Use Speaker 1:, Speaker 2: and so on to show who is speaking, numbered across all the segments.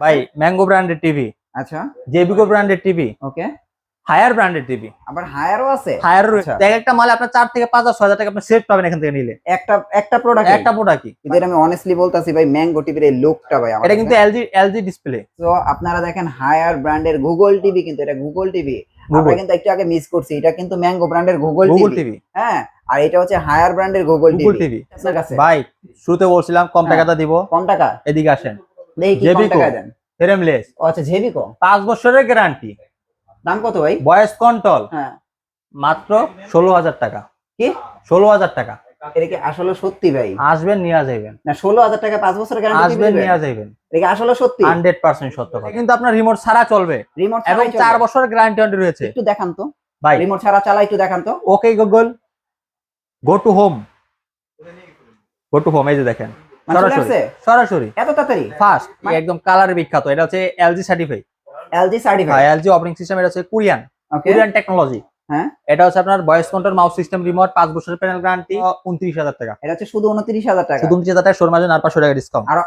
Speaker 1: ভাই ম্যাঙ্গো ব্র্যান্ডের টিভি
Speaker 2: আচ্ছা।
Speaker 1: জেবিকো ব্র্যান্ডের টিভি
Speaker 2: ওকে।
Speaker 1: হায়ার ব্র্যান্ডের টিভি
Speaker 2: আবার হায়ারও আছে?
Speaker 1: হায়ার
Speaker 2: আচ্ছা।
Speaker 1: এক একটা মালে আপনার চার থেকে পাঁচ হাজার ছয় হাজার টাকা আপনি সেট পাবেন এখান থেকে নিলে।
Speaker 2: একটা একটা প্রোডাক্ট
Speaker 1: একটা প্রোডাক্টই
Speaker 2: এটা আমি অনেস্টলি বলতাছি ভাই ম্যাঙ্গো টিভির এই লুকটা ভাই আমার
Speaker 1: এটা কিন্তু এলজি এলজি ডিসপ্লে
Speaker 2: তো আপনারা দেখেন হায়ার ব্র্যান্ডের গুগল টিভি কিন্তু এটা গুগল টিভি আমরা কিন্তু একটু আগে মিস করছি এটা কিন্তু ম্যাঙ্গো ব্র্যান্ডের গুগল টিভি হ্যাঁ আর এটা হচ্ছে হায়ার ব্র্যান্ডের গুগল টিভি
Speaker 1: ভাই শুরুতে বলছিলাম কম
Speaker 2: হ্যাঁ।
Speaker 1: টাকাটা দিব।
Speaker 2: কম টাকা?
Speaker 1: এদিকে আসেন। জেবিকো। ফ্রেমলেস
Speaker 2: আচ্ছা জেবিকো
Speaker 1: পাঁচ বছরের গ্যারান্টি
Speaker 2: দাম কত ভাই?
Speaker 1: ভয়েস কন্ট্রোল
Speaker 2: হ্যাঁ।
Speaker 1: মাত্র ষোলো হাজার টাকা।
Speaker 2: কি?
Speaker 1: ষোলো হাজার টাকা।
Speaker 2: এটা কি আসলে সত্যি ভাই?
Speaker 1: আসবেন নিয়ে যাইবেন।
Speaker 2: না ষোলো হাজার টাকা পাঁচ বছরের গ্যারান্টি
Speaker 1: আসবেন নিয়ে
Speaker 2: এটা কি আসলে সত্যি?
Speaker 1: হান্ড্রেড পার্সেন্ট সত্য কিন্তু আপনার রিমোট ছাড়া চলবে।
Speaker 2: রিমোট
Speaker 1: এবং চার। বছরের গ্যারান্টি রয়েছে।
Speaker 2: একটু দেখান তো।
Speaker 1: ভাই।
Speaker 2: রিমোট ছাড়া চালা একটু দেখান তো।
Speaker 1: Okay Google go to home go to home এই যে দেখেন। সরাসরি সরাসরি।
Speaker 2: এত তাড়াতাড়ি?
Speaker 1: ফার্স্ট
Speaker 2: মানে-
Speaker 1: একদম কালার বিখ্যাত এটা হচ্ছে LG certify
Speaker 2: LG certified
Speaker 1: LG operating system এটা হচ্ছে কোরিয়ান কোরিয়ান টেকনোলজি
Speaker 2: হ্যাঁ।
Speaker 1: এটা হচ্ছে আপনার voice control mouse system remote পাঁচ বছরের প্যানেল গ্যারান্টি টাকা।
Speaker 2: এটা হচ্ছে শুধু উনত্রিশ হাজার টাকা।
Speaker 1: শুধু উনত্রিশ হাজার টাকা শোরুম আর টাকা। ডিসকাউন্ট
Speaker 2: আর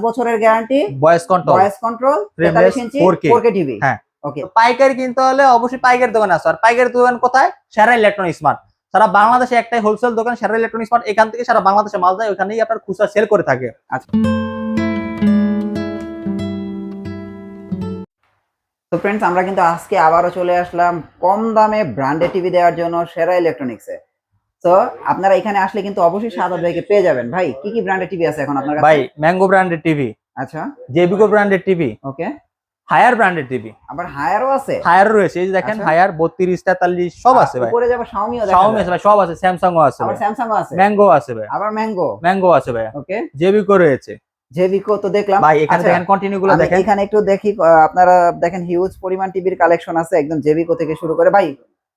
Speaker 2: বছরের guarantee
Speaker 1: voice control
Speaker 2: voice control
Speaker 1: Frameless
Speaker 2: তেতাল্লিশ ইঞ্চি
Speaker 1: 4K
Speaker 2: টিভি
Speaker 1: হ্যাঁ।
Speaker 2: ওকে
Speaker 1: পাইকারি কিনতে হলে অবশ্যই পাইকারি দোকান আছে আর পাইকারি দোকান কোথায়? সারা ইলেকট্রনিক স্মার্ট সারা বাংলাদেশে একটাই হোলসেল দোকান সারা ইলেকট্রনিক স্মার্ট এখান থেকে সারা বাংলাদেশে মাল যায় ওখানেই আপনার খুচরা সেল করে থাকে। আচ্ছা।
Speaker 2: তো ফ্রেন্ডস আমরা কিন্তু আজকে আবারও চলে আসলাম কম দামে ব্র্যান্ডেড টিভি দেওয়ার জন্য সেরা ইলেকট্রনিক্সে তো আপনারা এখানে আসলে কিন্তু অবশ্যই সাদাত ভাইকে পেয়ে যাবেন। ভাই কি কি ব্র্যান্ডেড টিভি আছে এখন আপনার কাছে?
Speaker 1: ভাই ম্যাঙ্গো ব্র্যান্ডের টিভি
Speaker 2: আচ্ছা।
Speaker 1: জেবিকো ব্র্যান্ডের টিভি
Speaker 2: ওকে
Speaker 1: হায়ার ব্র্যান্ডের টিভি
Speaker 2: আবার হায়ারও আছে?
Speaker 1: হায়ার রয়েছে। এই যে দেখেন। হায়ার বত্রিশ তেতাল্লিশ সব আছে ভাই।
Speaker 2: উপরে যাবে শাওমিও দেখা
Speaker 1: শাওমি আছে ভাই সব আছে। স্যামসাং ও আছে
Speaker 2: আবার
Speaker 1: ভাই।
Speaker 2: স্যামসাংও আছে।
Speaker 1: ম্যাঙ্গো আছে ভাই।
Speaker 2: আবার ম্যাঙ্গো
Speaker 1: ম্যাঙ্গো আছে ভাই।
Speaker 2: ওকে
Speaker 1: জেবিকো রয়েছে।
Speaker 2: জেভিকো তো দেখলাম।
Speaker 1: ভাই এখানে
Speaker 2: আচ্ছা,
Speaker 1: দেখেন কন্টিনিউ গুলো দেখেন।
Speaker 2: এখানে একটু দেখি আপনারা দেখেন হিউজ পরিমাণ টিভির কালেকশন আছে একদম জেভিকো থেকে শুরু করে। ভাই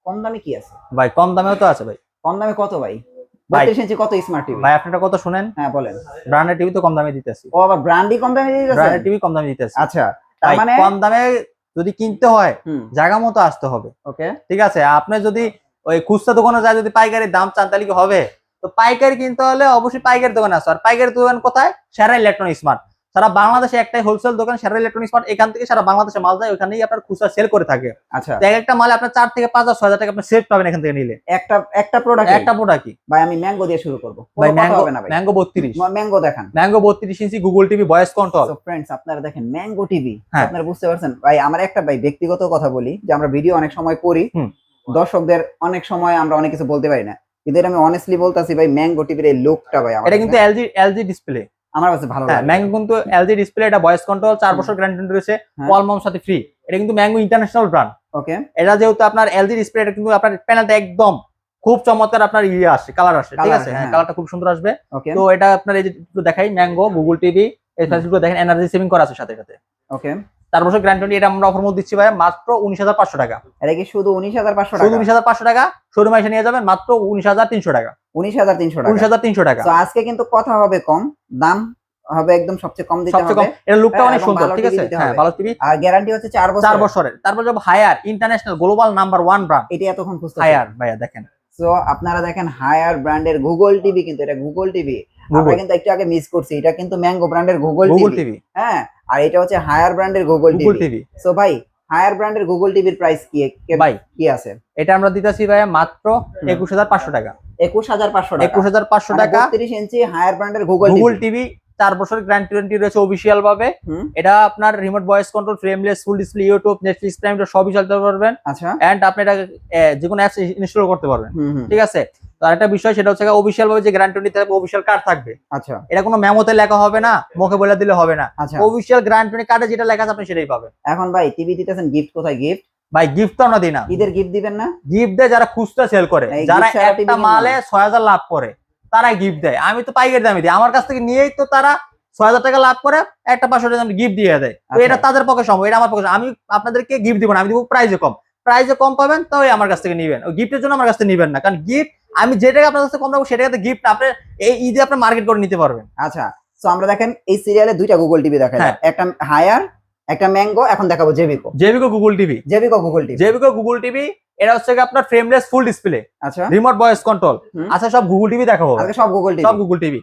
Speaker 2: কম দামে কি আছে?
Speaker 1: ভাই কম দামেও তো আছে ভাই।
Speaker 2: কম দামে কত ভাই?
Speaker 1: ভাই।
Speaker 2: বত্রিশ ইঞ্চি কত স্মার্ট টিভি
Speaker 1: ভাই আপনারা কত শুনেন?
Speaker 2: হ্যাঁ বলেন।
Speaker 1: ব্র্যান্ডের টিভি তো কম দামে দিতেছি।
Speaker 2: ও আবার ব্র্যান্ডই কম দামে দিয়ে
Speaker 1: ব্র্যান্ডের টিভি কম দামে দিতেছি।
Speaker 2: আচ্ছা। তার মানে
Speaker 1: কম দামে যদি কিনতে হয় জায়গা মতো আসতে হবে।
Speaker 2: ওকে।
Speaker 1: ঠিক আছে আপনি যদি ওই খুচরা দোকানে যায় যদি পাইকারি দাম চান তাহলে কি হবে? তো পাইকারি কিনতে হলে অবশ্যই পাইকারি দোকানে আসো। আর পাইকারি দোকান কোথায়? সেরা ইলেকট্রনিক স্মার্ট সারা বাংলাদেশে একটাই হোলসেল দোকান সারা ইলেকট্রনিক স্মার্ট এখান থেকে সারা বাংলাদেশে মাল যায় ওখানেই আপনার খুচরা সেল করে থাকে।
Speaker 2: আচ্ছা।
Speaker 1: এক একটা মালে আপনার চার থেকে পাঁচ হাজার টাকা আপনি সেট পাবেন এখান থেকে নিলে।
Speaker 2: একটা একটা প্রোডাক্ট
Speaker 1: একটা প্রোডাক্টই
Speaker 2: ভাই আমি ম্যাঙ্গো দিয়ে শুরু করব।
Speaker 1: ভাই ম্যাঙ্গো ম্যাঙ্গো বত্রিশ।
Speaker 2: ম্যাঙ্গো দেখান।
Speaker 1: ম্যাঙ্গো বত্রিশ inch Google TV voice control
Speaker 2: friends আপনারা দেখেন ম্যাঙ্গো টিভি। আপনারা বুঝতে পারছেন? ভাই আমার একটা ভাই ব্যক্তিগত কথা বলি যে আমরা ভিডিও অনেক সময় করি। দর্শকদের অনেক সময় আমরা অনেক কিছু বলতে পারি না। কিন্তু এটা আমি অনেস্টলি বলতাছি ভাই ম্যাঙ্গো টিভির এই লুকটা ভাই
Speaker 1: এটা কিন্তু এলজি এলজি ডিসপ্লে
Speaker 2: আমার কাছে ভালো
Speaker 1: হ্যাঁ
Speaker 2: লাগে।
Speaker 1: ম্যাঙ্গো কিন্তু এলজি ডিসপ্লে এটা ভয়েস কন্ট্রোল
Speaker 2: 4
Speaker 1: বছর গ্যারান্টি রয়েছে
Speaker 2: ওয়াল
Speaker 1: মাউন্ট সাথে ফ্রি এটা কিন্তু ম্যাঙ্গো ইন্টারন্যাশনাল ব্র্যান্ড
Speaker 2: ওকে
Speaker 1: এটা যেহেতু আপনার এলজি ডিসপ্লে এটা কিন্তু আপনার প্যানেলটা একদম খুব চমৎকার আপনার ইয়ে আসে কালার আসে ঠিক আছে? হ্যাঁ
Speaker 2: হ্যাঁ।
Speaker 1: কালারটা খুব সুন্দর আসবে। তো এটা আপনার এই যে একটু দেখাই ম্যাঙ্গো গুগল টিভি এই ফ্যাসিলিটিগুলো দেখেন এনার্জি সেভিং করা আছে সাথে সাথে।
Speaker 2: ওকে
Speaker 1: চার বছর গ্যারান্টি এটা আমরা অফার মধ্যে দিচ্ছি ভাই মাত্র উনিশ হাজার পাঁচশো টাকা।
Speaker 2: এটা কি শুধু উনিশ হাজার পাঁচশো টাকা?
Speaker 1: উনিশ হাজার পাঁচশো টাকা শোরুমে এসে নিয়ে যাবেন মাত্র উনিশ হাজার তিনশো টাকা।
Speaker 2: উনিশ হাজার তিনশো টাকা।
Speaker 1: উনিশ হাজার তিনশো টাকা।
Speaker 2: তো আজকে কিন্তু কথা হবে কম দাম হবে একদম সবচেয়ে কম দিতে হবে।
Speaker 1: এটা লুকটা
Speaker 2: হ্যাঁ,
Speaker 1: অনেক সুন্দর ঠিক আছে? হ্যাঁ ভালো টিভি
Speaker 2: আর গ্যারান্টি হচ্ছে চার বছর
Speaker 1: চার বছরের। তারপর যাব Haier international global number one brand
Speaker 2: এটি এতক্ষণ খুঁজতে
Speaker 1: হায়ার ভাইয়া দেখেন।
Speaker 2: সো আপনারা দেখেন হায়ার ব্র্যান্ডের গুগল টিভি কিন্তু এটা গুগল টিভি আমরা কিন্তু একটু আগে মিস করছি এটা কিন্তু ম্যাঙ্গো ব্র্যান্ডের গুগল টিভি হ্যাঁ আর এটা হচ্ছে হায়ার ব্র্যান্ডের গুগল টিভি সো ভাই হায়ার ব্র্যান্ডের গুগল টিভির প্রাইস কি? কে-
Speaker 1: ভাই
Speaker 2: কি আছে?
Speaker 1: এটা আমরা দিতেছি ভাইয়া মাত্র একুশ হাজার পাঁচশো টাকা।
Speaker 2: একুশ হাজার পাঁচশো টাকা।
Speaker 1: একুশ হাজার পাঁচশো টাকা।
Speaker 2: তিরিশ ইঞ্চি হায়ার ব্র্যান্ডের গুগল
Speaker 1: গুগল
Speaker 2: টিভি
Speaker 1: চার বছর গ্যারান্টি ওয়ারেন্টি রয়েছে অফিসিয়াল ভাবে। এটা আপনার remote voice control frameless full display YouTube Netflix Prime সবই চালাতে পারবেন।
Speaker 2: আচ্ছা।
Speaker 1: এন্ড আপনি এটা যে কোনো অ্যাপস ইনস্টল করতে পারবেন। ঠিক আছে? তো আরেকটা বিষয় সেটা হচ্ছে অফিসিয়াল ভাবে যে গ্যারান্টি ওয়ারেন্টি থাকবে অফিসিয়াল কার্ড থাকবে।
Speaker 2: আচ্ছা।
Speaker 1: এটা কোনো মেমোতে লেখা হবে না মুখে বলে দিলে হবে না।
Speaker 2: আচ্ছা।
Speaker 1: অফিসিয়াল গ্যারান্টি কার্ডে যেটা লেখা আছে আপনি সেটাই পাবেন।
Speaker 2: এখন ভাই টিভি দিতেছেন গিফট কোথায়? গিফট
Speaker 1: ভাই গিফট তো আমরা দিই না।
Speaker 2: ঈদের গিফট দিবেন না?
Speaker 1: গিফট দেয় যারা খুচরা সেল করে। যারা একটা মালে। ছয় হাজার লাভ করে তারা গিফট দেয়। আমি তো পাইকারি দামে দিই। আমার কাছ থেকে নিয়েই তো তারা ছয় হাজার টাকা লাভ করে একটা পাঁচশো টাকা গিফট দিয়ে দেয়।
Speaker 2: আচ্ছা।
Speaker 1: এটা তাদের পক্ষে সম্ভব এটা আমার পক্ষে। আমি আপনাদেরকে গিফট দিব না আমি দিব প্রাইজে কম। প্রাইজে কম পাবেন তো আমার কাছ থেকে নিবেন। ওই গিফটের জন্য আমার কাছ থেকে নিবেন না। কারণ গিফট আমি যে টাকা আপনার কাছ কম রাখব সেটাকে গিফট আপনি এই ঈদে আপনি মার্কেট করে নিতে পারবেন।
Speaker 2: আচ্ছা সো আমরা দেখেন এই সিরিয়ালে দুইটা গুগল টিভি দেখাই।
Speaker 1: হ্যাঁ।
Speaker 2: একটা হায়ার একটা ম্যাঙ্গো এখন দেখাবো জেবিকো
Speaker 1: জেবিকো গুগল টিভি
Speaker 2: জেবিকো গুগল টিভি
Speaker 1: জেবিকো গুগল টিভি এটা হচ্ছে আপনার ফ্রেমলেস ফুল ডিসপ্লে
Speaker 2: আচ্ছা।
Speaker 1: রিমোট ভয়েস কন্ট্রোল আচ্ছা সব গুগল টিভি দেখাবো।
Speaker 2: আজকে সব গুগল
Speaker 1: সব
Speaker 2: টিভি
Speaker 1: গুগল টিভি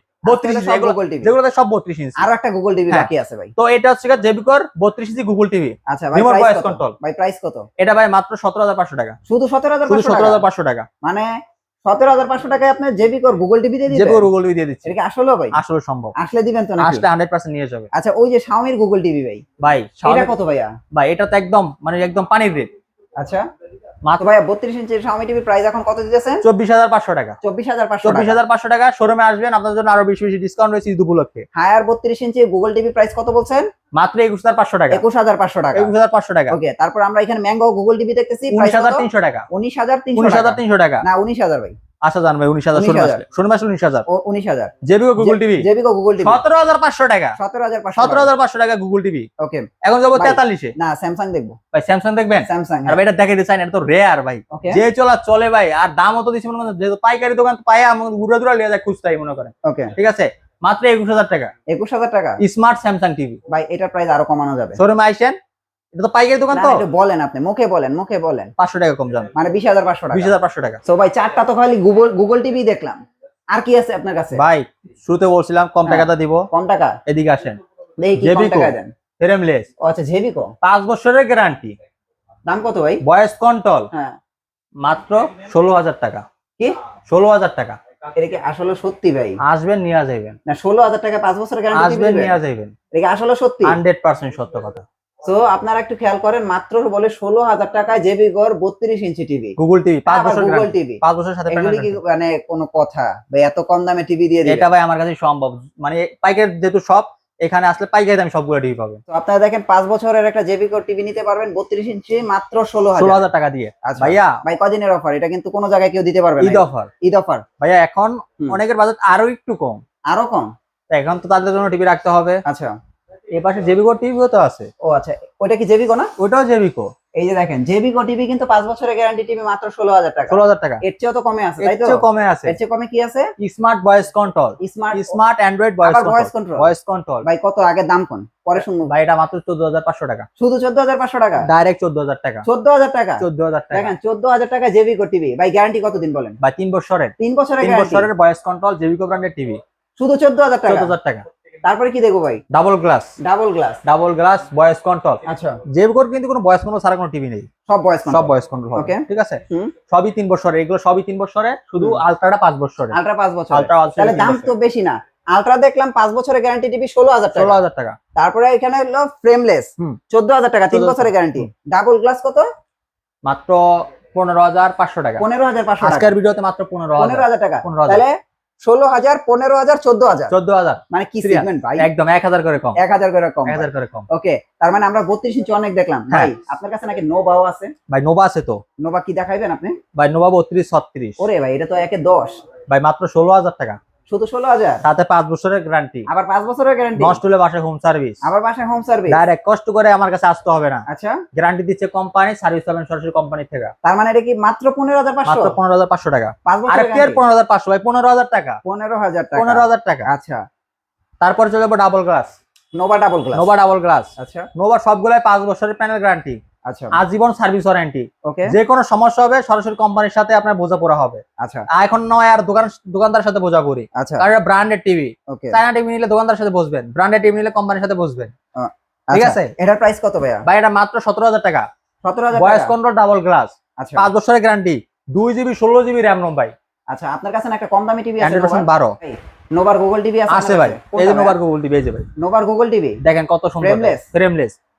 Speaker 1: ইঞ্চি
Speaker 2: সব গুগল টিভি
Speaker 1: যেগুলো সব ইঞ্চি
Speaker 2: আরও একটা গুগল টিভি
Speaker 1: হ্যাঁ।
Speaker 2: বাকি আছে ভাই।
Speaker 1: তো এটা হচ্ছে জেবিকর বত্রিশ ইঞ্চি গুগল টিভি
Speaker 2: আচ্ছা ভাই
Speaker 1: voice
Speaker 2: ভাই প্রাইস কত?
Speaker 1: এটা ভাই মাত্র সতেরো হাজার পাঁচশো টাকা।
Speaker 2: শুধু
Speaker 1: টাকা।
Speaker 2: মানে সতেরো হাজার পাঁচশো টাকায় আপনার জেবি কর গুগল টিভি দিয়ে
Speaker 1: জেবিকর গুগল টিভি দিয়ে দিচ্ছে।
Speaker 2: এটা আসলে ভাই?
Speaker 1: আসলে সম্ভব।
Speaker 2: আসলে দিবেন তো নাকি?
Speaker 1: আসলে হান্ড্রেড পার্সেন্ট নিয়ে যাবে।
Speaker 2: আচ্ছা ওই যে শাওমির গুগল টিভি ভাই
Speaker 1: ভাই
Speaker 2: এটা কত ভাইয়া?
Speaker 1: ভাই এটা তো একদম মানে একদম পানির রেট।
Speaker 2: আচ্ছা।
Speaker 1: মাত্র
Speaker 2: ভাইয়া বত্রিশ ইঞ্চির শাওমি টিভির প্রাইস এখন কত দিতেছেন?
Speaker 1: চব্বিশ হাজার পাঁচশো টাকা।
Speaker 2: চব্বিশ হাজার পাঁচশো
Speaker 1: চব্বিশ হাজার পাঁচশো টাকা শোরুমে আসবেন আপনার জন্য আরও বেশি বেশি ডিসকাউন্ট রয়েছে ঈদ উপলক্ষে
Speaker 2: হায়ার বত্রিশ ইঞ্চি গুগল টিভি প্রাইস কত বলছেন?
Speaker 1: মাত্র একুশ হাজার পাঁচশো টাকা।
Speaker 2: একুশ হাজার পাঁচশো টাকা।
Speaker 1: একুশ হাজার পাঁচশো টাকা।
Speaker 2: ওকে তারপর আমরা এখানে ম্যাঙ্গো গুগল টিভি দেখতেছি
Speaker 1: উনিশ হাজার তিনশো টাকা।
Speaker 2: উনিশ হাজার তিনশো
Speaker 1: হাজার তিনশো টাকা।
Speaker 2: না উনিশ হাজার ভাই।
Speaker 1: আচ্ছা জান ভাই উনিশ হাজার
Speaker 2: 19,000
Speaker 1: আসলে শোরুমে আসলে উনিশ হাজার।
Speaker 2: উনিশ হাজার।
Speaker 1: জেবিও গুগল টিভি
Speaker 2: জেবিকো গুগল টিভি
Speaker 1: সতেরো হাজার পাঁচশো টাকা।
Speaker 2: সতেরো হাজার
Speaker 1: সতেরো হাজার পাঁচশো টাকা গুগল টিভি
Speaker 2: ওকে
Speaker 1: এখন যাব তেতাল্লিশে।
Speaker 2: না স্যামসাং দেখব।
Speaker 1: ভাই স্যামসাং দেখবেন?
Speaker 2: স্যামসাং
Speaker 1: আর ভাই এটা দেখে ডিজাইন এটা তো রেয়ার ভাই। যে চলা চলে ভাই আর দামও তো দিচ্ছি মনে যেহেতু পাইকারি দোকান পায় আমাকে ঘুরে ঘুরে লিয়ে যায় খুঁজতাই মনে করেন।
Speaker 2: ওকে
Speaker 1: ঠিক আছে? মাত্র একুশ হাজার টাকা।
Speaker 2: একুশ হাজার টাকা?
Speaker 1: স্মার্ট স্যামসাং টিভি
Speaker 2: ভাই এটার প্রাইস আরও কমানো যাবে।
Speaker 1: শোরুমে আইসেন এটা তো পাইকারি দোকান তো?
Speaker 2: বলেন আপনি মুখে বলেন মুখে বলেন।
Speaker 1: পাঁচশো টাকা কম যান
Speaker 2: মানে বিশ হাজার পাঁচশো
Speaker 1: বিশ হাজার পাঁচশো টাকা।
Speaker 2: তো ভাই চারটা তো খালি গুগল গুগল টিভি দেখলাম। আর কি আছে আপনার কাছে?
Speaker 1: ভাই শুরুতে বলছিলাম কম
Speaker 2: হ্যাঁ।
Speaker 1: টাকাটা দিব।
Speaker 2: কম টাকা?
Speaker 1: এদিকে আসেন। জেবিকো। ফ্রেমলেস
Speaker 2: আচ্ছা জেবিকো
Speaker 1: পাঁচ বছরের গ্যারান্টি
Speaker 2: দাম কত ভাই?
Speaker 1: কন্ট্রোল
Speaker 2: হ্যাঁ।
Speaker 1: মাত্র ষোলো হাজার টাকা।
Speaker 2: কি?
Speaker 1: ষোলো হাজার টাকা।
Speaker 2: এটা কি আসলে সত্যি ভাই?
Speaker 1: আসবেন নিয়ে যাইবেন।
Speaker 2: না ষোলো হাজার টাকা পাঁচ বছরের গ্যারান্টি
Speaker 1: আসবেন নিয়ে যাইবেন।
Speaker 2: এটা কি আসলে সত্যি?
Speaker 1: হান্ড্রেড পার্সেন্ট সত্য কথা।
Speaker 2: তো আপনারা একটু খেয়াল করেন মাত্র বলে ষোলো হাজার টাকায় জেবি গড় বত্রিশ ইঞ্চি টিভি
Speaker 1: গুগল টিভি পাঁচ বছর
Speaker 2: গুগল টিভি
Speaker 1: পাঁচ বছর সাথে
Speaker 2: এগুলি কি মানে কোনো কথা? ভাই এত কম দামে টিভি দিয়ে।
Speaker 1: এটা ভাই আমার কাছে সম্ভব। মানে পাইকারি যেহেতু সব এখানে আসলে পাইকারি দাম সবগুলো টিভি পাবেন।
Speaker 2: তো আপনারা দেখেন পাঁচ বছরের একটা জেবি গড় টিভি নিতে পারবেন বত্রিশ ইঞ্চি মাত্র ষোলো
Speaker 1: ষোলো
Speaker 2: হাজার
Speaker 1: হাজার টাকা দিয়ে।
Speaker 2: আচ্ছা
Speaker 1: ভাইয়া
Speaker 2: ভাই কদিনের অফার এটা কিন্তু কোনো জায়গায় কেউ দিতে পারবে
Speaker 1: ঈদ অফার
Speaker 2: ঈদ অফার
Speaker 1: ভাইয়া এখন অনেকের বাজেট আরও একটু কম।
Speaker 2: আরও কম?
Speaker 1: এখন তো তাদের জন্য টিভি রাখতে হবে।
Speaker 2: আচ্ছা।
Speaker 1: এ পাশে জেবিকো টিভিও তো আছে
Speaker 2: ও আচ্ছা ওটা কি জেবিকো না
Speaker 1: ওটাও জেবিকো
Speaker 2: এই যে দেখেন জেবিকো টিভি কিন্তু পাঁচ বছরের গ্যারান্টি টিভি মাত্র ষোলো হাজার টাকা
Speaker 1: ষোলো হাজার টাকা
Speaker 2: এর চেয়েও তো কমে আছে তাই তো
Speaker 1: চেয়েও কমে আছে
Speaker 2: এর চেয়ে কমে কি আছে
Speaker 1: smart voice control
Speaker 2: smart
Speaker 1: smart android voice
Speaker 2: আবার voice
Speaker 1: কন্ট্রোল। ভয়েস কন্ট্রোল
Speaker 2: ভাই কত আগে দাম কোন পরে শুনব
Speaker 1: ভাই এটা মাত্র চোদ্দ হাজার পাঁচশো টাকা
Speaker 2: শুধু চোদ্দ হাজার পাঁচশো টাকা
Speaker 1: ডাইরেক্ট চোদ্দ হাজার টাকা
Speaker 2: চোদ্দ হাজার টাকা
Speaker 1: চোদ্দ হাজার টাকা
Speaker 2: দেখেন চোদ্দ হাজার টাকা জেবিকো টিভি ভাই গ্যারান্টি কতদিন বলেন
Speaker 1: বা তিন বছরের
Speaker 2: তিন বছরের
Speaker 1: তিন
Speaker 2: গ্যারান্টি
Speaker 1: বছরের ভয়েস কন্ট্রোল জেবিকো ব্র্যান্ডের টিভি
Speaker 2: শুধু চোদ্দ হাজার টাকা
Speaker 1: চোদ্দ হাজার টাকা
Speaker 2: তারপরে কি দেখব ভাই?
Speaker 1: Double glass
Speaker 2: double glass
Speaker 1: double glass voice control
Speaker 2: আচ্ছা।
Speaker 1: জেবিকোর কিন্তু কোনো ভয়েস কন্ট্রোল ছাড়া কোনো টিভি নেই।
Speaker 2: সব বয়স
Speaker 1: সব ভয়েস কন্ট্রোল
Speaker 2: Okay.
Speaker 1: ঠিক আছে? সবই তিন বছরের এগুলো সবই তিন বছরের শুধু আলট্রাটা পাঁচ বছরের।
Speaker 2: আলট্রা পাঁচ বছর
Speaker 1: আলট্রা
Speaker 2: তাহলে দাম তো বেশি না। আলট্রা দেখলাম পাঁচ বছরের গ্যারান্টি টিভি ষোলো হাজার
Speaker 1: ষোলো
Speaker 2: টাকা
Speaker 1: হাজার টাকা।
Speaker 2: তারপরে এখানে হলো ফ্রেমলেস
Speaker 1: হুম।
Speaker 2: চোদ্দ হাজার টাকা তিন বছরের গ্যারান্টি ডাবল গ্লাস কত?
Speaker 1: মাত্র পনেরো হাজার পাঁচশো টাকা।
Speaker 2: পনেরো হাজার পাঁচশো
Speaker 1: আজকের ভিডিওতে মাত্র পনেরো হাজার
Speaker 2: টাকা।
Speaker 1: পনেরো হাজার।
Speaker 2: তাহলে ষোলো হাজার পনেরো হাজার চোদ্দ হাজার
Speaker 1: চোদ্দ হাজার
Speaker 2: মানে কি সেগমেন্ট ভাই?
Speaker 1: একদম এক হাজার করে কম।
Speaker 2: এক হাজার করে কম
Speaker 1: এক হাজার করে কম।
Speaker 2: ওকে তার মানে আমরা বত্রিশ ইঞ্চি অনেক দেখলাম।
Speaker 1: হ্যাঁ।
Speaker 2: ভাই আপনার কাছে নাকি নোভাও আছে?
Speaker 1: ভাই নোভা আছে তো।
Speaker 2: নোভা কি দেখাইবেন আপনি?
Speaker 1: ভাই নোভা বত্রিশ ছত্রিশ।
Speaker 2: ওরে ভাই এটা তো একে দশ।
Speaker 1: ভাই মাত্র ষোলো হাজার টাকা।
Speaker 2: শুধু ষোলো হাজার?
Speaker 1: তাতে পাঁচ বছরের গ্যারান্টি
Speaker 2: আবার পাঁচ বছরের গ্যারান্টি
Speaker 1: নষ্ট হলে বাসায় হোম সার্ভিস
Speaker 2: আবার বাসায় হোম সার্ভিস
Speaker 1: ডাইরেক্ট কষ্ট করে আমার কাছে আসতে হবে না।
Speaker 2: আচ্ছা।
Speaker 1: গ্যারান্টি দিচ্ছে কোম্পানি সার্ভিস পাবেন সরাসরি কোম্পানি থেকে।
Speaker 2: তার মানে এটা কি মাত্র পনেরো হাজার পাঁচশো?
Speaker 1: পনেরো হাজার পাঁচশো টাকা।
Speaker 2: পাঁচ বছর
Speaker 1: পনেরো হাজার পাঁচশো ভাই পনেরো হাজার টাকা।
Speaker 2: পনেরো হাজার টাকা।
Speaker 1: পনেরো হাজার টাকা।
Speaker 2: আচ্ছা।
Speaker 1: তারপর চলে যাব double glass
Speaker 2: Nova double glass
Speaker 1: Nova double glass
Speaker 2: আচ্ছা।
Speaker 1: নোভা সবগুলাই পাঁচ বছরের প্যানেল গ্যারান্টি
Speaker 2: আচ্ছা।
Speaker 1: আজীবন সার্ভিস ওয়ারেন্টি।
Speaker 2: ওকে
Speaker 1: যে কোনো সমস্যা হবে সরাসরি কোম্পানির সাথে আপনার বোঝাপড়া হবে।
Speaker 2: আচ্ছা।
Speaker 1: এখন নয় আর দোকান দোকানদার সাথে বোঝা করি
Speaker 2: আচ্ছা।
Speaker 1: কারণ branded TV
Speaker 2: okay
Speaker 1: China TV নিলে দোকানদার সাথে বসবেন ব্র্যান্ডেড টিভি নিলে কোম্পানির সাথে বসবেন। ঠিক আছে?
Speaker 2: আচ্ছা, এটার প্রাইস কত ভাইয়া?
Speaker 1: ভাই এটা মাত্র সতেরো হাজার টাকা।
Speaker 2: সতেরো হাজার
Speaker 1: ভয়েস? কন্ট্রোল ডাবল গ্লাস
Speaker 2: আচ্ছা।
Speaker 1: পাঁচ বছরের গ্যারান্টি দুই জিবি ষোলো জিবি র্যাম রোম ভাই।
Speaker 2: আচ্ছা আপনার কাছে না একটা কম দামি টিভি আছে
Speaker 1: বারো।
Speaker 2: নোভার গুগল টিভি আছে
Speaker 1: আছে ভাই। এই যে নোভার গুগল টিভি এই যে ভাই।
Speaker 2: নোভার গুগল টিভি
Speaker 1: দেখেন কত সুন্দর? ফ্রেমলেস
Speaker 2: চমৎকার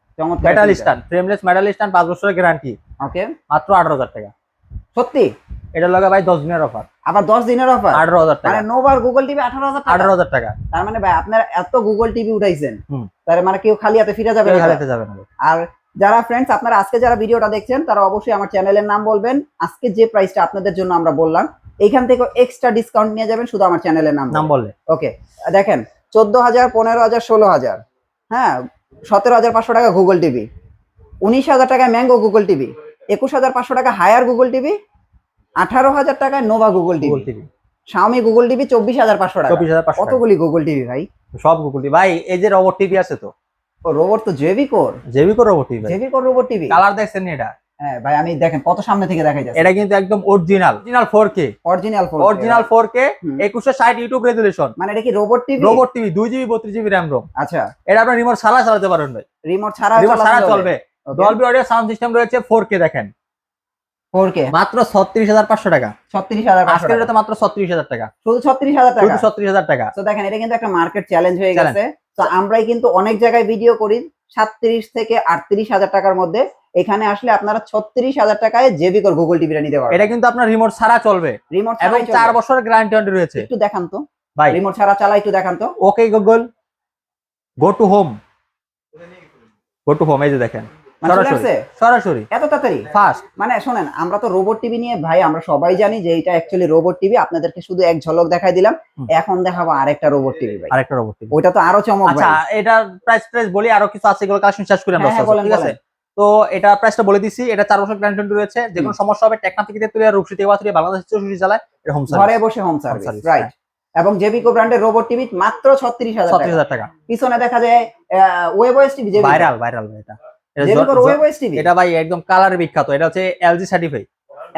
Speaker 1: metal stand frameless metal stand পাঁচ বছরের গ্যারান্টি
Speaker 2: ওকে
Speaker 1: মাত্র আঠারো হাজার টাকা।
Speaker 2: সত্যি?
Speaker 1: এটা লগে ভাই দশ দিনের অফার
Speaker 2: আবার দশ দিনের অফার
Speaker 1: আঠারো হাজার টাকা।
Speaker 2: মানে নোভার গুগল টিভি আঠারো হাজার
Speaker 1: আঠারো হাজার টাকা।
Speaker 2: তার মানে ভাই আপনার এত গুগল টিভি উঠাইছেন। তার মানে কেউ খালি হাতে ফিরে যাবে না।
Speaker 1: যাবে না
Speaker 2: আর যারা ফ্রেন্ডস আপনারা আজকে যারা ভিডিওটা দেখছেন তারা অবশ্যই আমার চ্যানেলের নাম বলবেন। আজকে যে প্রাইসটা আপনাদের জন্য আমরা বললাম এইখান থেকে এক্সট্রা ডিসকাউন্ট নিয়ে যাবেন শুধু আমার চ্যানেলের নাম
Speaker 1: নাম বললে
Speaker 2: ওকে দেখেন চোদ্দ হাজার পনেরো হাজার ষোলো হাজার। হ্যাঁ সতেরো হাজার পাঁচশো টাকা গুগল টিভি উনিশ হাজার টাকায় ম্যাঙ্গো গুগল টিভি একুশ হাজার পাঁচশো টাকা হায়ার গুগল টিভি আঠারো হাজার টাকায় Nova Google TV
Speaker 1: Google TV
Speaker 2: Xiaomi Google TV চব্বিশ হাজার পাঁচশো টাকা। কতগুলি গুগল টিভি ভাই?
Speaker 1: সব গুগল টিভি ভাই এই যে রোবট টিভি আছে তো।
Speaker 2: ও রোবট তো JV core
Speaker 1: জেবিকো robot TV
Speaker 2: JV core robot TV
Speaker 1: colour দেখছেন এটা?
Speaker 2: হ্যাঁ ভাই আমি দেখেন কত সামনে থেকে দেখাই যাচ্ছে।
Speaker 1: এটা কিন্তু একদম original original four K
Speaker 2: original phone
Speaker 1: original four K
Speaker 2: হুম।
Speaker 1: একুশশো ষাট ইউটিউব রেজুলেশন
Speaker 2: মানে এটা কি রোবট টিভি
Speaker 1: রোবট টিভি দুই জিবি বত্রিশ জিবি র্যাম রোম
Speaker 2: আচ্ছা।
Speaker 1: এটা আপনার রিমোট সারা চালাতে পারেন ভাই।
Speaker 2: রিমোট ছাড়া
Speaker 1: রিমোট সারা চলবে। ডলবি অডিও সাউন্ড সিস্টেম রয়েছে ফোর কে দেখেন।
Speaker 2: ফোর কে
Speaker 1: মাত্র ছত্রিশ হাজার পাঁচশো টাকা।
Speaker 2: ছত্রিশ হাজার পাঁচশো
Speaker 1: আজকের
Speaker 2: টাকা।
Speaker 1: এটাতে মাত্র ছত্রিশ হাজার টাকা।
Speaker 2: শুধু ছত্রিশ হাজার টাকা?
Speaker 1: শুধু ছত্রিশ হাজার টাকা।
Speaker 2: তো দেখেন এটা কিন্তু একটা মার্কেট চ্যালেঞ্জ হয়ে গেছে। তো আমরাই কিন্তু অনেক জায়গায় ভিডিও করি সাতত্রিশ থেকে আটত্রিশ হাজার টাকার মধ্যে এখানে আসলে আপনারা ছত্রিশ হাজার টাকায় জেবিকর গুগল টিভিটা নিতে পারবেন।
Speaker 1: এটা কিন্তু আপনার রিমোট সারা চলবে।
Speaker 2: রিমোট
Speaker 1: এবং চার। বছরের গ্যারান্টি রয়েছে।
Speaker 2: একটু দেখান তো।
Speaker 1: ভাই।
Speaker 2: রিমোট ছাড়া চালা একটু দেখান তো।
Speaker 1: Okay Google go to home go to home এই যে দেখেন।
Speaker 2: মানে
Speaker 1: সরাসরি।
Speaker 2: এত তাড়াতাড়ি?
Speaker 1: ফাস্ট
Speaker 2: মানে শোনেন আমরা তো রোবট টিভি নিয়ে ভাই আমরা সবাই জানি যে এটা অ্যাকচুয়ালি রোবট টিভি আপনাদেরকে শুধু এক ঝলক দেখাই দিলাম। এখন দেখাবো আরেকটা রোবট টিভি ভাই।
Speaker 1: আরেকটা রোবট
Speaker 2: ওইটা তো আরও চমক
Speaker 1: আচ্ছা
Speaker 2: ভাই।
Speaker 1: প্রাইস প্রাইস বলি আরও কিছু আছে এগুলো কালেকশন শেষ করি আমরা
Speaker 2: হ্যাঁ, হ্যাঁ,
Speaker 1: ঠিক আছে? তো এটা প্রাইসটা বলে দিছি এটা চার বছর গ্যারান্টি রয়েছে যে কোনো সমস্যা হবে টেকনা থেকে তুলে রূপসী থেকে বাছুরি বাংলাদেশ চৌষট্টি চালায় এটা হোম
Speaker 2: ঘরে বসে হোম সার্ভিস রাইট এবং জেবিকো ব্র্যান্ডের রোবট টিভি মাত্র ছত্রিশ হাজার টাকা। পিছনে দেখা যায় web OS TV
Speaker 1: viral viral এটা। এটা ভাই একদম কালার বিখ্যাত এটা হচ্ছে LG certify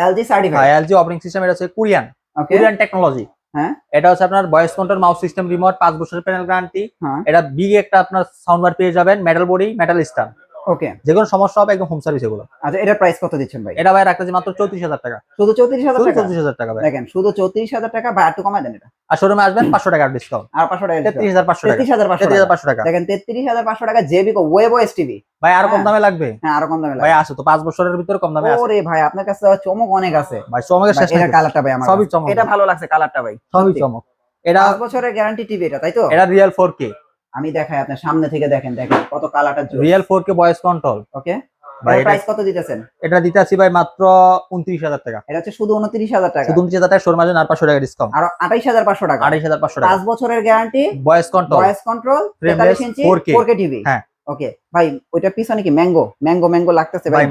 Speaker 2: LG certified
Speaker 1: LG operating system এটা হচ্ছে কোরিয়ান কোরিয়ান টেকনোলজি
Speaker 2: হ্যাঁ।
Speaker 1: এটা হচ্ছে আপনার voice control mouse system remote পাঁচ বছরের প্যানেল গ্যারান্টি। এটা বিগ একটা আপনার সাউন্ড বার পেয়ে যাবেন metal body metal star
Speaker 2: okay
Speaker 1: যে কোনো সমস্যা হবে একদম হোম সার্ভিস এগুলো।
Speaker 2: আচ্ছা এটার প্রাইস কত দিচ্ছেন ভাই?
Speaker 1: এটা ভাই রাখতেছি মাত্র চৌত্রিশ হাজার টাকা।
Speaker 2: শুধু চৌত্রিশ হাজার
Speaker 1: শুধু
Speaker 2: টাকা?
Speaker 1: চৌত্রিশ হাজার টাকা ভাই।
Speaker 2: দেখেন শুধু চৌত্রিশ হাজার টাকা বা একটু কমায় দেন এটা।
Speaker 1: আর শোরুমে আসবেন পাঁচশো টাকার ডিসকাউন্ট
Speaker 2: আর পাঁচশো টাকা
Speaker 1: তেত্রিশ হাজার পাঁচশো টাকা।
Speaker 2: তেত্রিশ হাজার টাকা।
Speaker 1: হাজার টাকা।
Speaker 2: দেখেন তেত্রিশ হাজার পাঁচশো টাকা জেবিকো ওয়েব টিভি
Speaker 1: ভাই আর কম
Speaker 2: হ্যাঁ।
Speaker 1: দামে লাগবে?
Speaker 2: হ্যাঁ আরও কম দামে
Speaker 1: ভাই
Speaker 2: লাগে
Speaker 1: তো পাঁচ বছরের ভিতরে কম দামে আছে।
Speaker 2: ওরে ভাই আপনার কাছে চমক অনেক আছে।
Speaker 1: ভাই চমকের শেষ
Speaker 2: এটা। কালারটা ভাই আমার
Speaker 1: সবই চমক।
Speaker 2: এটা ভালো লাগছে কালারটা ভাই
Speaker 1: সবই চমক। এটা
Speaker 2: পাঁচ বছরের গ্যারান্টি টিভি এটা তাই তো?
Speaker 1: এটা রিয়েল ফোর কে
Speaker 2: আমি দেখাই আপনার সামনে থেকে দেখেন দেখেন কত কালারটা
Speaker 1: real four K voice control
Speaker 2: okay
Speaker 1: ভাই এটা
Speaker 2: প্রাইস কত দিতেছেন?
Speaker 1: এটা দিতে আছি ভাই মাত্র উনত্রিশ হাজার টাকা।
Speaker 2: এটা হচ্ছে শুধু উনত্রিশ হাজার টাকা।
Speaker 1: শুধু উনত্রিশ হাজার টাকা শোরুমে আর পাঁচশো টাকা ডিসকাউন্ট
Speaker 2: আর আঠাইশ হাজার পাঁচশো টাকা।
Speaker 1: আড়াইশ হাজার পাঁচশো টাকা।
Speaker 2: পাঁচ বছরের guarantee
Speaker 1: voice control
Speaker 2: voice control
Speaker 1: Frameless
Speaker 2: তেতাল্লিশ ইঞ্চি
Speaker 1: 4K
Speaker 2: ফোর কে টিভি
Speaker 1: হ্যাঁ।
Speaker 2: ওকে ভাই ওইটা পিছনে কি ম্যাঙ্গো ম্যাঙ্গো ম্যাঙ্গো লাগতেছে ভাই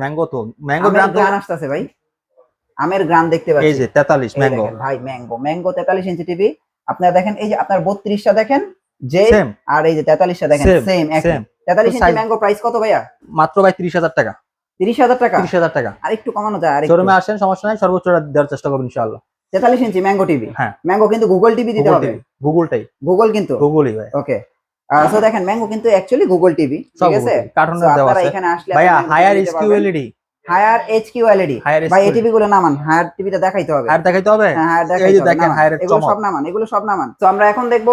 Speaker 1: ম্যাঙ্গো তো ম্যাঙ্গো
Speaker 2: গ্রান আসতেছে ভাই। আমের গ্রান দেখতে
Speaker 1: এই যে তেতাল্লিশ
Speaker 2: এই
Speaker 1: ম্যাঙ্গো
Speaker 2: ভাই ম্যাঙ্গো ম্যাঙ্গো তেতাল্লিশ ইঞ্চি টিভি আপনারা দেখেন এই যে আপনার বত্রিশটা দেখেন যে আর এই যে তেতাল্লিশটা দেখেন সেম
Speaker 1: সেম
Speaker 2: তেতাল্লিশ ইঞ্চি ম্যাঙ্গো প্রাইস কত ভাইয়া?
Speaker 1: মাত্র ভাই তিরিশ হাজার টাকা।
Speaker 2: তিরিশ হাজার টাকা?
Speaker 1: তিরিশ হাজার টাকা।
Speaker 2: আর একটু কমানো যায় আর
Speaker 1: শোরুমে আসেন সমস্যা নাই সর্বোচ্চ দেওয়ার চেষ্টা করবেন ইনশাআল্লাহ।
Speaker 2: তেতাল্লিশ ইঞ্চি ম্যাঙ্গো টিভি
Speaker 1: হ্যাঁ।
Speaker 2: ম্যাঙ্গো কিন্তু গুগল টিভি দিতে হবে।
Speaker 1: গুগলটাই
Speaker 2: গুগল কিন্তু?
Speaker 1: গুগলই ভাই।
Speaker 2: ওকে সো দেখেন ম্যাঙ্গো কিন্তু অ্যাকচুয়ালি গুগল টিভি ঠিক আছে?
Speaker 1: কার্টুন দেওয়া আছে। ভাইয়া Haier SQ LED
Speaker 2: Haier HQ LED ভাই এই টিভি গুলো নামান হায়ার টিভিটা দেখাইতে হবে।
Speaker 1: আর দেখাইতে হবে?
Speaker 2: হ্যাঁ দেখাইতে হবে
Speaker 1: দেখেন। হায়ার
Speaker 2: এগুলো সব নামান এগুলো সব নামান। তো আমরা এখন দেখব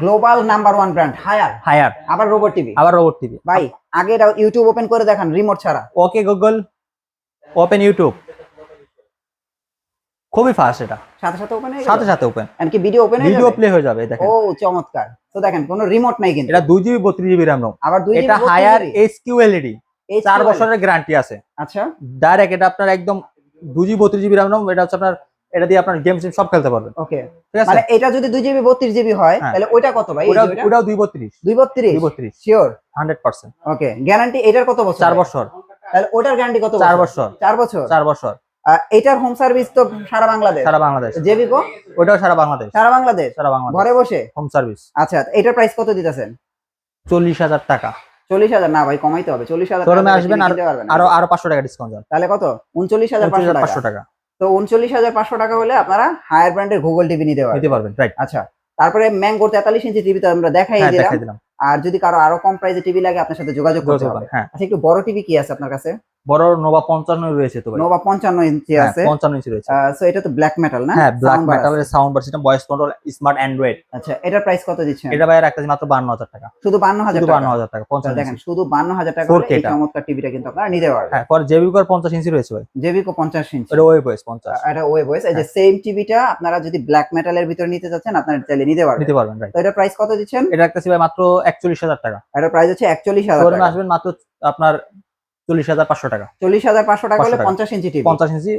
Speaker 2: global number one brand Haier
Speaker 1: Haier
Speaker 2: আবার রোবট টিভি
Speaker 1: আবার রোবট টিভি
Speaker 2: ভাই আগে এটা ইউটিউব ওপেন করে দেখান রিমোট ছাড়া।
Speaker 1: ওকে গুগল ওপেন ইউটিউব খুবই ফাস্ট এটা।
Speaker 2: সাথে সাথে ওপেন হয়ে
Speaker 1: সাথে সাথে ওপেন
Speaker 2: এমনকি ভিডিও ওপেন হয়ে
Speaker 1: ভিডিও প্লে হয়ে যাবে দেখেন।
Speaker 2: ও চমৎকার। তো দেখেন কোনো রিমোট নাই কিন্তু।
Speaker 1: এটা দুই জিবি বত্রিশ জিবি র্যাম রোম
Speaker 2: আবার দুই
Speaker 1: এটা হায়ার
Speaker 2: 32
Speaker 1: এসকিউ এলইডি চার বছরের গ্যারান্টি আছে।
Speaker 2: আচ্ছা।
Speaker 1: ডাইরেক্ট এটা আপনার একদম দুই জিবি বত্রিশ জিবি র্যাম এটা হচ্ছে আপনার এটা দিয়ে আপনার গেম সব খেলতে পারবেন।
Speaker 2: ওকে
Speaker 1: ঠিক আছে?
Speaker 2: মানে এটা যদি দুই জিবি বত্রিশ জিবি হয়
Speaker 1: হ্যাঁ।
Speaker 2: তাহলে ওইটা কত ভাই?
Speaker 1: ওটা ওটাও দুই বত্রিশ।
Speaker 2: দুই বত্রিশ?
Speaker 1: দুই বত্রিশ।
Speaker 2: Sure
Speaker 1: hundred percent
Speaker 2: okay guarantee এটার কত বছর?
Speaker 1: চার
Speaker 2: ভাই?
Speaker 1: বছর।
Speaker 2: তাহলে ওটার গ্যারান্টি কত
Speaker 1: চার বছর?
Speaker 2: চার বছর?
Speaker 1: চার বছর।
Speaker 2: আহ, এটার হোম সার্ভিস তো সারা বাংলাদেশ?
Speaker 1: সারা বাংলাদেশ।
Speaker 2: জেবিকো
Speaker 1: ওটাও সারা বাংলাদেশ।
Speaker 2: সারা বাংলাদেশ?
Speaker 1: সারা বাংলাদেশ।
Speaker 2: ঘরে বসে?
Speaker 1: হোম সার্ভিস
Speaker 2: আচ্ছা এটার প্রাইস কত দিতেছেন?
Speaker 1: চল্লিশ হাজার টাকা।
Speaker 2: চল্লিশ হাজার না ভাই কমাইতে হবে। চল্লিশ হাজার
Speaker 1: শোরুমে আসবেন আর। আরও পাঁচশো টাকা ডিসকাউন্ট
Speaker 2: তাহলে কত? উনচল্লিশ হাজার পাঁচশো টাকা। তো উনচল্লিশ হাজার পাঁচশো টাকা হলে আপনারা হায়ার ব্র্যান্ডের গুগল টিভি নিতে পারবেন।
Speaker 1: নিতে পারবেন রাইট
Speaker 2: আচ্ছা তারপরে ম্যাঙ্গো তেতাল্লিশ ইঞ্চি টিভি তো আমরা দেখাই
Speaker 1: হ্যাঁ
Speaker 2: দিলাম। আর যদি কারও আরও কম প্রাইসে টিভি লাগে আপনার সাথে যোগাযোগ করতে হবে।
Speaker 1: হ্যাঁ।
Speaker 2: আচ্ছা একটু বড় টিভি কি আছে আপনার কাছে?
Speaker 1: বড় নোভা পঞ্চান্ন রয়েছে তো ভাই?
Speaker 2: নোভা পঞ্চান্ন ইঞ্চি
Speaker 1: হ্যাঁ,
Speaker 2: আছে।
Speaker 1: পঞ্চান্ন ইঞ্চি রয়েছে।
Speaker 2: সো এটা তো ব্ল্যাক মেটাল না?
Speaker 1: হ্যাঁ ব্ল্যাক। মেটালের sound bar system voice control smart android
Speaker 2: আচ্ছা এটার প্রাইস কত দিচ্ছেন?
Speaker 1: এটা ভাই রাখতেছি মাত্র বান্ন হাজার টাকা।
Speaker 2: শুধু বান্ন হাজার
Speaker 1: শুধু
Speaker 2: টাকা?
Speaker 1: বান্ন হাজার টাকা পঞ্চান্ন
Speaker 2: দেখেন শুধু বান্ন হাজার টাকা
Speaker 1: 4K
Speaker 2: হলে এই। চমৎকার টিভিটা কিন্তু আপনারা নিতে পারবেন।
Speaker 1: হ্যাঁ পরে জেবিকর পঞ্চাশ ইঞ্চি রয়েছে ভাই।
Speaker 2: জেবিকো পঞ্চাশ ইঞ্চি।
Speaker 1: এটা ওয়েব ভয়েস পঞ্চাশ।
Speaker 2: এটা ওয়েব ভয়েস এই যে
Speaker 1: হ্যাঁ।
Speaker 2: সেম টিভিটা আপনারা যদি ব্ল্যাক মেটালের ভিতরে নিতে চাচ্ছেন আপনারা চাইলে নিতে পারবেন।
Speaker 1: নিতে পারবেন
Speaker 2: তো এটা প্রাইস কত দিচ্ছেন?
Speaker 1: এটা রাখতেছি ভাই মাত্র একচল্লিশ হাজার টাকা।
Speaker 2: এটা প্রাইস হচ্ছে একচল্লিশ হাজার
Speaker 1: শোরুমে
Speaker 2: টাকা।
Speaker 1: আসবেন মাত্র আপনার চল্লিশ হাজার পাঁচশো টাকা।
Speaker 2: চল্লিশ হাজার পাঁচশো টাকা হলে পঞ্চাশ ইঞ্চি টিভি
Speaker 1: পঞ্চাশ ইঞ্চি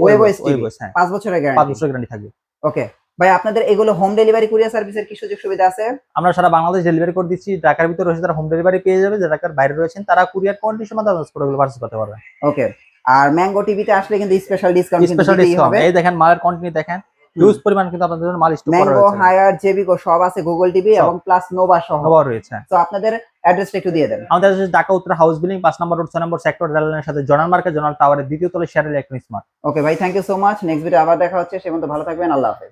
Speaker 1: হ্যাঁ।
Speaker 2: পাঁচ বছরের
Speaker 1: পাঁচ বছর গ্যারান্টি থাকবে।
Speaker 2: ওকে ভাই আপনাদের এগুলো হোম ডেলিভারি কুরিয়ার সার্ভিসের কি সুযোগ সুবিধা আছে?
Speaker 1: আমরা সারা বাংলাদেশ ডেলিভারি করে দিচ্ছি। ঢাকার ভিতরে রয়েছে তারা হোম ডেলিভারি পেয়ে যাবে যে ঢাকার বাইরে রয়েছেন তারা কুরিয়ার কন্ডিশন মাধ্যমে প্রোডাক্টগুলো পারচেজ করতে পারবে।
Speaker 2: ওকে আর ম্যাঙ্গো টিভিতে আসলে কিন্তু স্পেশাল ডিসকাউন্ট
Speaker 1: স্পেশাল ডিসকাউন্ট এই দেখেন মালের কন্টিনিউ দেখেন। হিউজ পরিমাণ কিন্তু আপনাদের জন্য মাল স্টক করা
Speaker 2: ম্যাঙ্গো হায়ার জেবিকো সব আছে গুগল টিভি এবং প্লাস নোভা সহ।
Speaker 1: নোভা রয়েছে।
Speaker 2: তো আপনাদের অ্যাড্রেসটা একটু দিয়ে দেন।
Speaker 1: আমাদের অ্যাড্রেস ঢাকা উত্তর হাউস বিল্ডিং 5 নম্বর রোড 6 নম্বর সেক্টর দালানের সাথে জোনাল মার্কেট জোনাল টাওয়ারের দ্বিতীয় তলায় শেয়ার ইলেকট্রনিক স্মার্ট
Speaker 2: ওকে ভাই thank you so much next video আবার দেখা হচ্ছে। সে ভালো থাকবেন। আল্লাহ হাফেজ।